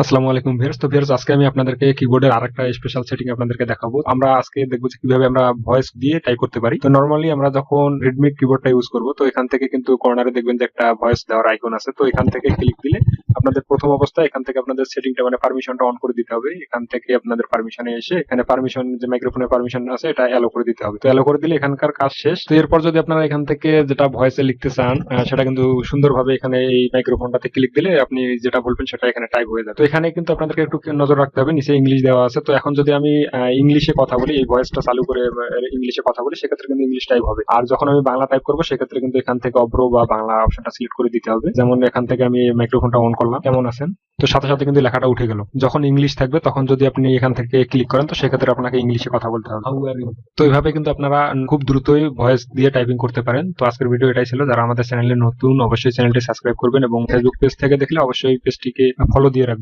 আসসালামু আলাইকুম ভিউয়ার্স। তো ভিউয়ার্স, আজকে আমি আপনাদেরকে কিবোর্ডের আরেকটা স্পেশাল সেটিং আপনাদেরকে দেখাবো। আমরা আজকে দেখব যে কীভাবে আমরা ভয়েস দিয়ে টাইপ করতে পারি। তো নরমালি আমরা যখন রেডমি কিবোর্ডটা ইউজ করব, তো এখান থেকে কিন্তু কর্নারে দেখবেন যে একটা ভয়েস দেওয়ার আইকন আছে। তো এখান থেকে ক্লিক দিলে আপনাদের প্রথম অবস্থায় এখান থেকে আপনাদের সেটিংটা মানে পারমিশনটা অন করে দিতে হবে। এখান থেকে আপনাদের পারমিশনে এসে এখানে পারমিশন যে মাইক্রোফোনের পারমিশন আছে, এটা অ্যালো করে দিতে হবে। তো অ্যালো করে দিলে এখানকার কাজ শেষ। তো এরপর যদি আপনারা এখান থেকে যেটা ভয়েসে লিখতে চান সেটা কিন্তু সুন্দরভাবে এখানে এই মাইক্রোফোনটাতে ক্লিক দিলে আপনি যেটা বলবেন সেটা এখানে টাইপ হয়ে যাবে। তো এখানে কিন্তু আপনাদেরকে একটু নজর রাখতে হবে, নিচে ইংলিশ দেওয়া আছে। তো এখন যদি আমি ইংলিশে কথা বলি, এই ভয়েসটা চালু করে ইংলিশে কথা বলি, সেক্ষেত্রে কিন্তু ইংলিশ টাইপ হবে। আর যখন আমি বাংলা টাইপ করব, সেক্ষেত্রে কিন্তু এখান থেকে অব্র বা বাংলা অপশনটা সিলেক্ট করে দিতে হবে। যেমন এখান থেকে আমি মাইক্রোফোনটা অন করলাম। কেমন আছেন? তো সাথে সাথে কিন্তু লেখাটা উঠে গেল। যখন ইংলিশ থাকবে তখন যদি আপনি এখান থেকে ক্লিক করেন তো সেক্ষেত্রে আপনাকে ইংলিশে কথা বলতে হবে। তো এইভাবে কিন্তু আপনারা খুব দ্রুতই ভয়েস দিয়ে টাইপিং করতে পারেন। তো আজকের ভিডিও এটাই ছিল। যারা আমাদের চ্যানেলে নতুন অবশ্যই চ্যানেলটি সাবস্ক্রাইব করবেন এবং ফেসবুক পেজ থেকে দেখলে অবশ্যই পেজটিকে ফলো দিয়ে রাখবেন।